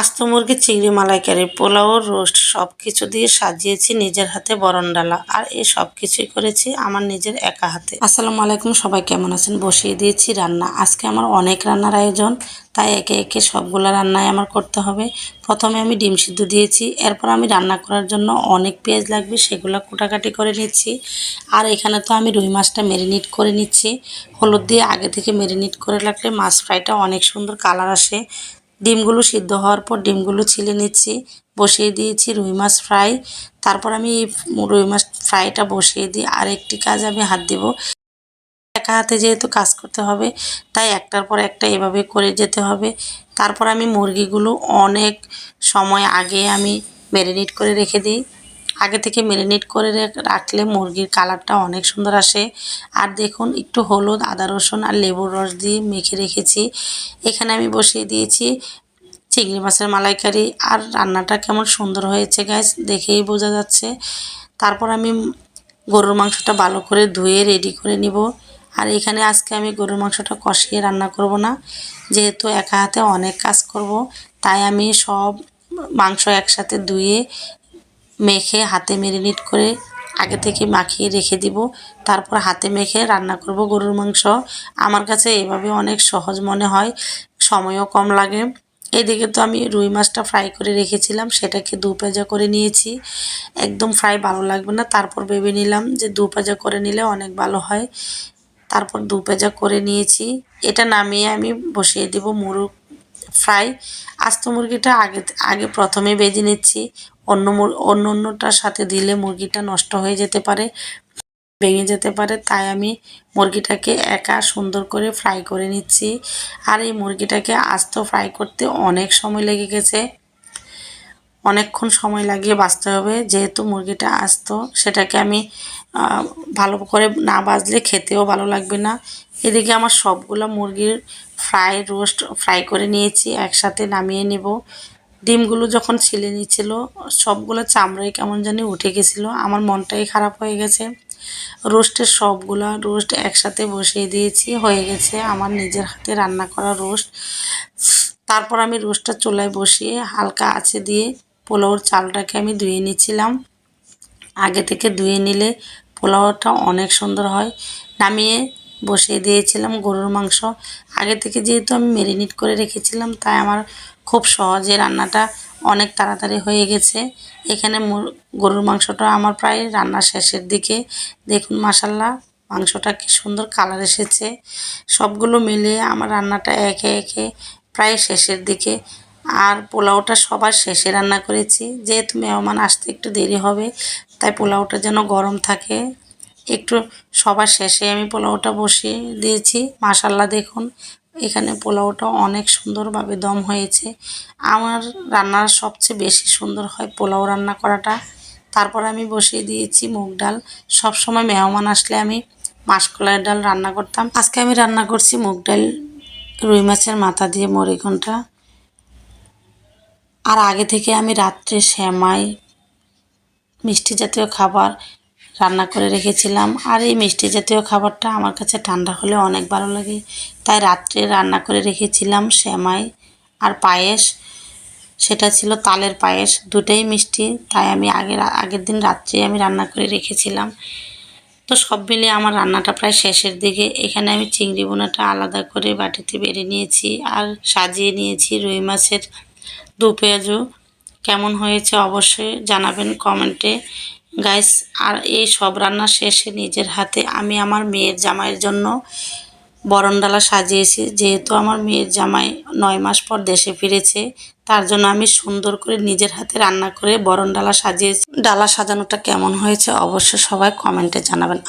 আস্ত মুরগি চিংড়ি মালাইকারি, পোলাও, রোস্ট সব কিছু দিয়ে সাজিয়েছি নিজের হাতে বরণডালা আর এই সব কিছুই করেছি আমার নিজের একা হাতে। আসসালামু আলাইকুম, সবাই কেমন আছেন? বসিয়ে দিয়েছি রান্না। আজকে আমার অনেক রান্নার আয়োজন, তাই একে একে সবগুলো রান্নাই আমার করতে হবে। প্রথমে আমি ডিম সিদ্ধ দিয়েছি, এরপর আমি রান্না করার জন্য অনেক পেঁয়াজ লাগবে, সেগুলো কুটাকাটি করে নিচ্ছি। আর এখানে তো আমি রুই মাছটা ম্যারিনেট করে নিচ্ছি। হলুদ দিয়ে আগে থেকে ম্যারিনেট করে রাখলে মাছ ফ্রাইটা অনেক সুন্দর কালার আসে। ডিমগুলো সিদ্ধ হওয়ার পর ডিমগুলো ছিলে নিচ্ছি, বসিয়ে দিয়েছি রুই মাছ ফ্রাই। তারপর আমি রুই মাছ ফ্রাইটা বসিয়ে দিই। আর একটি কাজ আমি হাত দেব। একা হাতে যেহেতু কাজ করতে হবে, তাই একটার পর একটা এভাবে করে যেতে হবে। তারপর আমি মুরগিগুলো অনেক সময় আগে আমি ম্যারিনেট করে রেখে দিই। আগে থেকে ম্যারিনেট করে রাখলে মুরগির কালারটা অনেক সুন্দর আসে। আর দেখুন, একটু হলুদ, আদা রসুন আর লেবুর রস দিয়ে মেখে রেখেছি। এখানে আমি বসিয়ে দিয়েছি চিংড়ি মাছের মালাইকারি। আর রান্নাটা কেমন সুন্দর হয়েছে গ্যাস দেখেই বোঝা যাচ্ছে। তারপর আমি গরুর মাংসটা ভালো করে ধুয়ে রেডি করে নিব। আর এখানে আজকে আমি গরুর মাংসটা কষিয়ে রান্না করব না। যেহেতু একা হাতে অনেক কাজ করব, তাই আমি সব মাংস একসাথে ধুয়ে মেখে হাতে মেরিনেট করে আগে থেকে মাখিয়ে রেখে দিব। তারপর হাতে মেখে রান্না করব গরুর মাংস। আমার কাছে এভাবে অনেক সহজ মনে হয়, সময়ও কম লাগে। এদিকে তো আমি রুই মাছটা ফ্রাই করে রেখেছিলাম, সেটাকে দু পেঁজা করে নিয়েছি। একদম ফ্রাই ভালো লাগবে না, তারপর ভেবে নিলাম যে দু পেঁজা করে নিলে অনেক ভালো হয়। তারপর দু পেঁজা করে নিয়েছি। এটা নামিয়ে আমি বসিয়ে দেব মুরগ ফ্রাই। আস্ত মুরগিটা আগে আগে প্রথমে বেজে নিচ্ছি। অন্য অন্য অন্যটার সাথে দিলে মুরগিটা নষ্ট হয়ে যেতে পারে, ভেঙে যেতে পারে। তাই আমি মুরগিটাকে একা সুন্দর করে ফ্রাই করে নিচ্ছি। আর এই মুরগিটাকে আস্ত ফ্রাই করতে অনেক সময় লেগে গেছে। অনেকক্ষণ সময় লাগিয়ে বাঁচতে হবে। যেহেতু মুরগিটা আস্ত, সেটাকে আমি ভালো করে না বাজলে খেতেও ভালো লাগবে না। এদিকে আমার সবগুলো মুরগির ফ্রাই রোস্ট ফ্রাই করে নিয়েছি, একসাথে নামিয়ে নেব। ডিমগুলো যখন ছিলে নিচ্ছিল, সবগুলো চামড়াই কেমন জানি উঠে গেছিল, আমার মনটাই খারাপ হয়ে গেছে। রোস্টের সবগুলো রোস্ট একসাথে বসিয়ে দিয়েছি, হয়ে গেছে আমার নিজের হাতে রান্না করা রোস্ট। তারপর আমি রোস্টটা চুলায় বসিয়ে হালকা আছে দিয়ে পোলাওর চালটাকে আমি ধুয়ে নিচ্ছিলাম। আগে থেকে ধুয়ে নিলে পোলাওটা অনেক সুন্দর হয়। নামিয়ে বসিয়ে দিয়েছিলাম গরুর মাংস। আগে থেকে যেহেতু আমি ম্যারিনেট করে রেখেছিলাম, তাই আমার খুব সহজে রান্নাটা অনেক তাড়াতাড়ি হয়ে গেছে। এখানে গরুর মাংসটা আমার প্রায় রান্না শেষের দিকে। দেখুন মাসাল্লাহ মাংসটা কি সুন্দর কালার এসেছে। সবগুলো মিলিয়ে আমার রান্নাটা একে একে প্রায় শেষের দিকে। আর পোলাওটা সবার শেষে রান্না করেছি। যেহেতু মেহমান আসতে একটু দেরি হবে, তাই পোলাওটা যেন গরম থাকে। একটু সবার শেষে আমি পোলাওটা বসিয়ে দিয়েছি। মাসাল্লাহ দেখুন, এখানে পোলাওটা অনেক সুন্দরভাবে দম হয়েছে। আমার রান্নার সবচেয়ে বেশি সুন্দর হয় পোলাও রান্না করাটা। তারপর আমি বসিয়ে দিয়েছি মুগ ডাল। সব সময় মেহমান আসলে আমি মাসকলাইয়ের ডাল রান্না করতাম। আজকে আমি রান্না করছি মুগ ডাল, রুই মাছের মাথা দিয়ে মরিঘণ্টা আর আগে থেকে আমি রাত্রে শ্যামাই মিষ্টি জাতীয় খাবার রান্না করে রেখেছিলাম। আর এই মিষ্টি জাতীয় খাবারটা আমার কাছে ঠান্ডা হলে অনেক ভালো লাগে। তাই রাত্রে রান্না করে রেখেছিলাম শ্যামাই আর পায়েস। সেটা ছিল তালের পায়েস, দুটাই মিষ্টি। তাই আমি আগের আগের দিন রাত্রে আমি রান্না করে রেখেছিলাম। তো সব মিলিয়ে আমার রান্নাটা প্রায় শেষের দিকে। এখানে আমি চিংড়ি বোনাটা আলাদা করে বাটিতে বেড়ে নিয়েছি আর সাজিয়ে নিয়েছি রুই মাছের দু পেঁয়াজু। কেমন হয়েছে অবশ্যই জানাবেন কমেন্টে। গাইস আর এই সব রান্না শেষে নিজের হাতে আমি আমার মেয়ের জামাইয়ের জন্য বরণডালা সাজিয়েছি। যেহেতু আমার মেয়ের জামাই নয় মাস পর দেশে ফিরেছে, তার জন্য আমি সুন্দর করে নিজের হাতে রান্না করে বরণডালা সাজিয়েছি। ডালা সাজানোটা কেমন হয়েছে অবশ্যই সবাই কমেন্টে জানাবেন।